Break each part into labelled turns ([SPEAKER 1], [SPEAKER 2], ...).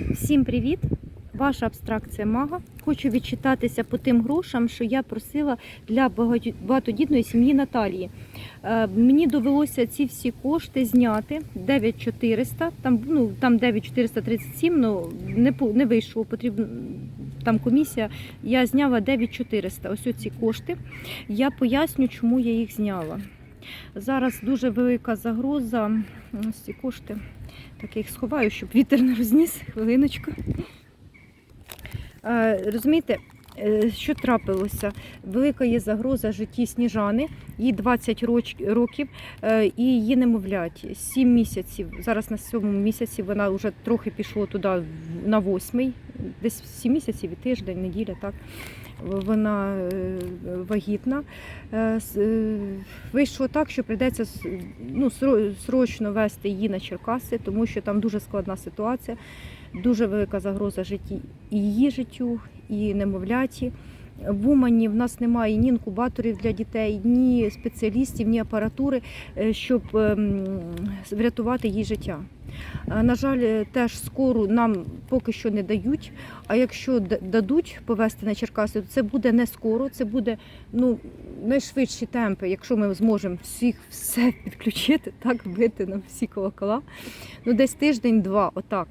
[SPEAKER 1] Всім привіт! Ваша абстракція мага. Хочу відчитатися по тим грошам, що я просила для багатодітної сім'ї Наталії. Е, Мені довелося ці всі кошти зняти 9400, там, ну, там 9437, ну не, не вийшло, потрібно там комісія. Я зняла 9400. Ось ці кошти. Я поясню, чому я їх зняла. Зараз дуже велика загроза. Ось ці кошти. Так я їх сховаю, щоб вітер не розніс. Хвилиночку. Розумієте, е, що трапилося? Велика є загроза житті Сніжани, їй 20 років е, і її немовлять 7 місяців. Зараз на 7 місяці вона вже трохи пішла туди на 8, десь 7 місяців і тиждень, неділя, так. Вона е, вагітна. Е, е, Вийшло так, що прийдеться ну, срочно вести її на Черкаси, тому що там дуже складна ситуація, дуже велика загроза житті і її життю, і немовляті. В Умані в нас немає ні інкубаторів для дітей, ні спеціалістів, ні апаратури, щоб ем, врятувати її життя. Е, На жаль, е, теж скору нам поки що не дають. А якщо дадуть повезти на Черкаси, то це буде не скоро, це буде ну, найшвидші темпи, якщо ми зможемо всіх все підключити, так бити на всі колокола. Ну, десь тиждень-два, отак.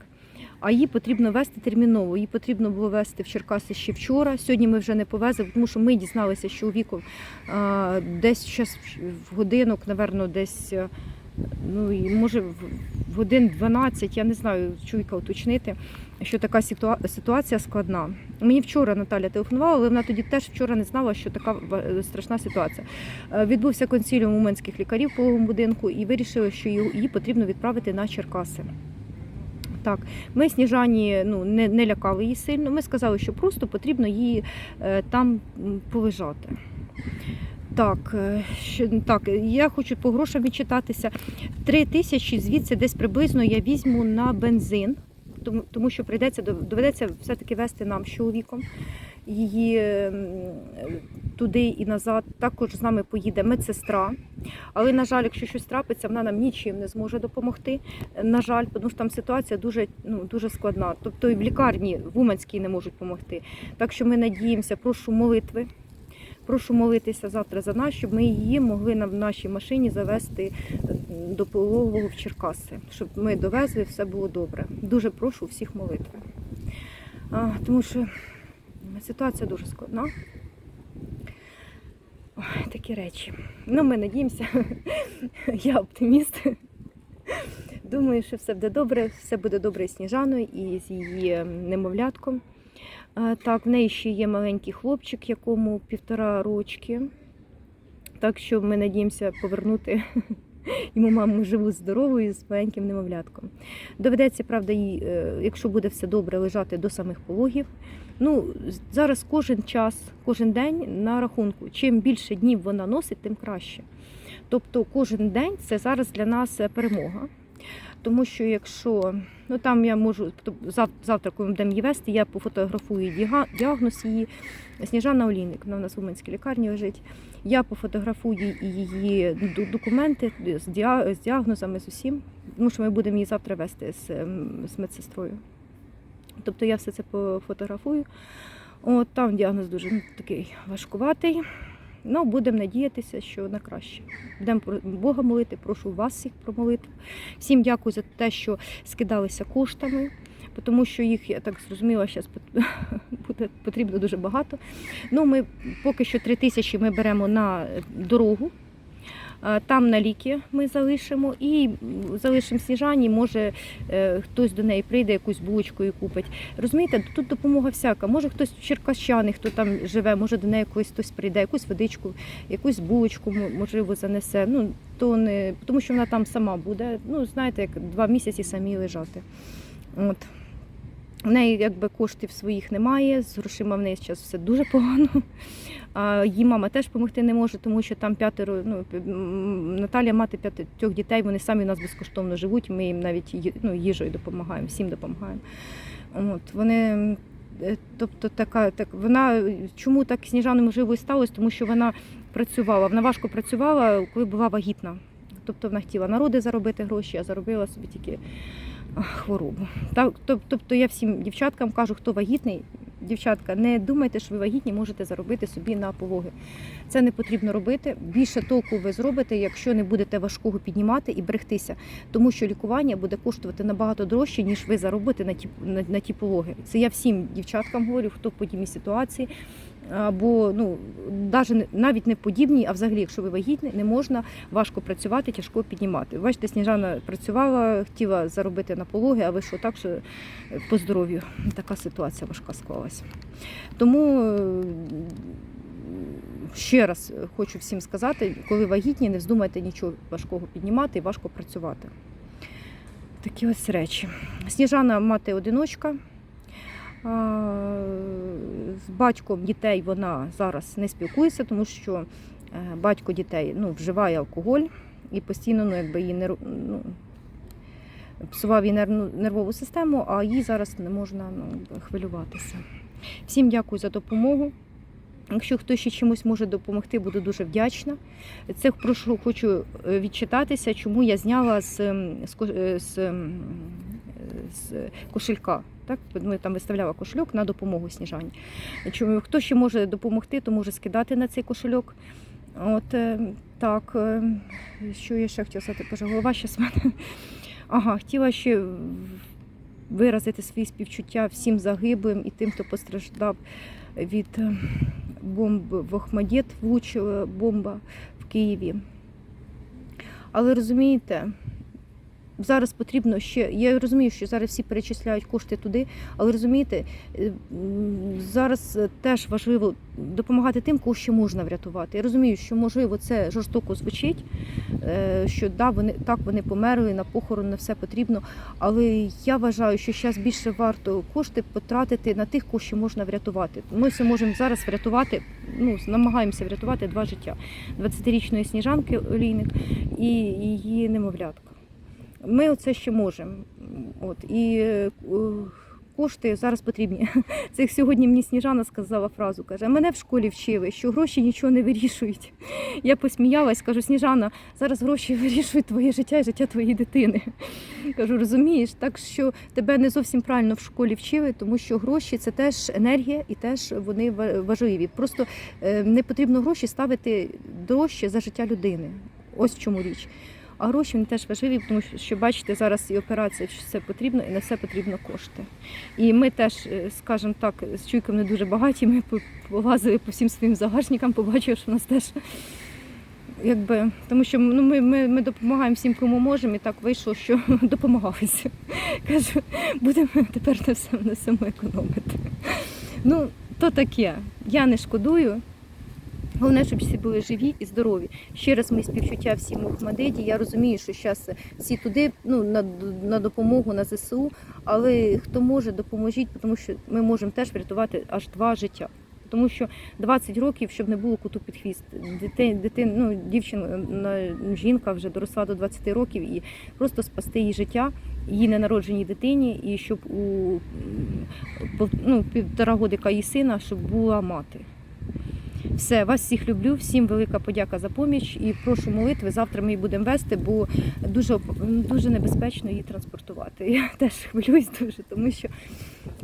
[SPEAKER 1] А її потрібно вести терміново. Її потрібно було вести в Черкаси ще вчора. Сьогодні ми вже не повезли, тому що ми дізналися, що у віку а, десь зараз в годинок, напевно, десь. Е, Ну і може в годин 12, я не знаю, чуйка уточнити, що така ситуація складна. Мені вчора Наталя телефонувала, але вона тоді теж вчора не знала, що така страшна ситуація. Е, Відбувся консиліум уменських лікарів в пологовому будинку і вирішили, що її потрібно відправити на Черкаси. Так, ми Сніжані ну, не, не лякали її сильно. Ми сказали, що просто потрібно її е, там полежати. Так, е, що, так, я хочу по грошам відчитатися. Три тисячі звідси десь приблизно я візьму на бензин, тому, тому що прийдеться доведеться все-таки вести нам з чоловіком її туди і назад. Також з нами поїде медсестра. Але, на жаль, якщо щось трапиться, вона нам нічим не зможе допомогти. На жаль, тому що там ситуація дуже, ну, дуже складна. Тобто і в лікарні в Уманській не можуть допомогти. Так що ми надіємося, прошу молитви. Прошу молитися завтра за нас, щоб ми її могли на нашій машині завести е, до пологового в Черкаси, щоб ми довезли, все було добре. Дуже прошу всіх молитви. А, тому що ситуація дуже складна. Ой, такі речі. Ну, ми надіємося. Я оптиміст. Думаю, що все буде добре, все буде добре з Сніжаною і з її ем, немовлятком. Так, в неї ще є маленький хлопчик, якому півтора рочки. Так що ми надіємося повернути йому маму живу здоровою з маленьким немовлятком. Доведеться, правда, їй, е, якщо буде все добре, лежати до самих пологів. Ну, зараз кожен час, кожен день на рахунку. Чим більше днів вона носить, тим краще. Тобто кожен день це зараз для нас е, перемога. Тому що якщо ну там я можу тобто завтра, коли ми будемо її вести, я пофотографую діагноз її. Сніжана Олійник, вона в нас в Уманській лікарні лежить. Я пофотографую її документи з, діагнозами з усім, тому що ми будемо її завтра вести з, ем, з медсестрою. Тобто я все це пофотографую. От там діагноз дуже ну, такий важкуватий. Ну, будемо надіятися, що на краще. Будемо Бога молити, прошу вас всіх про молитву. Всім дякую за те, що скидалися коштами, тому що їх, я так зрозуміла, зараз буде потрібно дуже багато. Ну, ми поки що 3 тисячі ми беремо на дорогу. Там на ліки ми залишимо і залишимо сніжані, може е, хтось до неї прийде, якусь булочку і купить. Розумієте, тут допомога всяка. Може хтось черкащани, хто там живе, може до неї колись хтось прийде, якусь водичку, якусь булочку, можливо, занесе. Ну, то не, тому що вона там сама буде. Ну, знаєте, як два місяці самі лежати. От. В неї якби коштів своїх немає, з грошима в неї зараз все дуже погано. А її мама теж допомогти не може, тому що там п'ятеро, ну, Наталія мати п'ятьох дітей, вони самі у нас безкоштовно живуть, ми їм навіть ну, їжею допомагаємо, всім допомагаємо. От, вони, е, тобто така, так, вона, чому так Сніжану можливо сталося, тому що вона працювала, вона важко працювала, коли була вагітна. Тобто вона хотіла народи заробити гроші, а заробила собі тільки хворобу. Тобто я всім дівчаткам кажу, хто вагітний, дівчатка, не думайте, що ви вагітні можете заробити собі на пологи. Це не потрібно робити. Більше толку ви зробите, якщо не будете важкого піднімати і берегтися, тому що лікування буде коштувати набагато дорожче, ніж ви заробите на ті на, на ті пологи. Це я всім дівчаткам говорю, хто в подібній ситуації. Або ну навіть не- в подібній, а взагалі, якщо ви вагітні, не можна важко працювати, тяжко піднімати. Бачите, Сніжана працювала, хотіла заробити на пологи, а ви що так, що е, по здоров'ю така ситуація важка склалася. Тому е, ще раз хочу всім сказати, коли вагітні, не вздумайте нічого важкого піднімати і важко працювати. Такі ось речі. Сніжана мати одиночка. З батьком дітей вона зараз не спілкується, тому що е, батько дітей ну, вживає алкоголь і постійно ну, якби її нерв... ну, псував її нервну, нервову систему, а їй зараз не можна ну, хвилюватися. Всім дякую за допомогу. Якщо хтось ще чимось може допомогти, буду дуже вдячна. Це прошу, хочу е, відчитатися, чому я зняла з, з, е, з, з кошелька. Так, ми там виставляла кошельок на допомогу Сніжані. Чому хто ще може допомогти, то може скидати на цей кошельок. От е, так, е, що я ще хотіла сказати, Боже, голова щас в мене. Ага, хотіла ще виразити свої співчуття всім загиблим і тим, хто постраждав від е, бомб в Охмадєт, влучила бомба в Києві. Але розумієте, зараз потрібно ще. Я розумію, що зараз всі перечисляють кошти туди, але розумієте, е, зараз е, теж важливо допомагати тим, кого ще можна врятувати. Я розумію, що можливо це жорстоко звучить, е, що да, вони так вони померли на похорон, на все потрібно. Але я вважаю, що зараз більше варто кошти потратити на тих, кого ще можна врятувати. Ми все можемо зараз врятувати. Ну намагаємося врятувати два життя: 20-річної сніжанки олійник і її немовлятка. Ми оце ще можемо. От і е, кошти зараз потрібні. Це сьогодні мені Сніжана сказала фразу. каже: мене в школі вчили, що гроші нічого не вирішують. Я посміялась, кажу, Сніжана, зараз гроші вирішують твоє життя і життя твоєї дитини. Кажу, розумієш, так що тебе не зовсім правильно в школі вчили, тому що гроші це теж енергія і теж вони ва- важливі. Просто е, не потрібно гроші ставити дорожче за життя людини. Ось в чому річ. А гроші вони теж важливі, тому що, бачите, зараз і операція, що все потрібно, і на все потрібно кошти. І ми теж, е, скажімо так, з чуйком не дуже багаті. Ми по- полазили по всім своїм загашникам, побачили, що в нас теж. Якби, тому що ну, ми, ми, ми допомагаємо всім, кому можемо, і так вийшло, що допомагалися. Кажу, будемо тепер на все на всьому економити. Ну, то таке. Я не шкодую. Головне, щоб всі були живі і здорові. Ще раз мої співчуття всім у. Я розумію, що зараз всі туди ну, на, на допомогу на ЗСУ, але хто може, допоможіть, тому що ми можемо теж врятувати аж два життя. Тому що 20 років, щоб не було куту під хвіст. Дитин, дитин, ну, дівчина, жінка вже доросла до 20 років і просто спасти її життя, її ненародженій дитині, і щоб у ну, півтора годика її сина, щоб була мати. Все, вас всіх люблю, всім велика подяка за поміч і прошу молитви. Завтра ми її будемо вести, бо дуже дуже небезпечно її транспортувати. Я теж хвилююсь дуже, тому що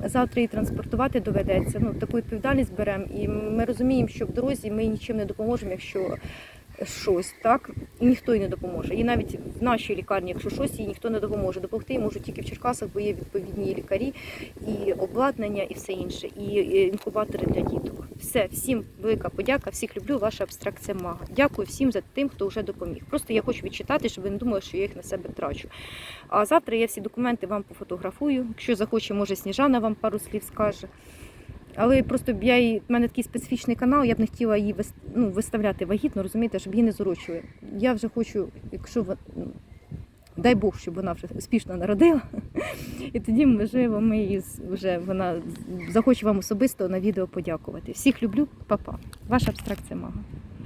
[SPEAKER 1] завтра її транспортувати доведеться. Ну таку відповідальність беремо, і ми розуміємо, що в дорозі ми нічим не допоможемо, якщо щось так, ніхто їй не допоможе. І навіть в нашій лікарні, якщо щось, їй ніхто не допоможе. Допомогти їй можуть тільки в Черкасах, бо є відповідні лікарі, і обладнання, і все інше, і е, інкубатори для діток. Все, всім велика подяка, всіх люблю, ваша абстракція мага. Дякую всім за тим, хто вже допоміг. Просто я хочу відчитати, щоб ви не думали, що я їх на себе трачу. А завтра я всі документи вам пофотографую. Якщо захоче, може Сніжана вам пару слів скаже. Але просто я її, в мене такий специфічний канал, я б не хотіла її ну, виставляти вагітно, розумієте, щоб її не зорочили. Я вже хочу, якщо вон- ну, дай Бог, щоб вона вже успішно народила. І тоді, можливо, ми її вже вона захоче вам особисто на відео подякувати. Всіх люблю, па-па. Ваша абстракція мага.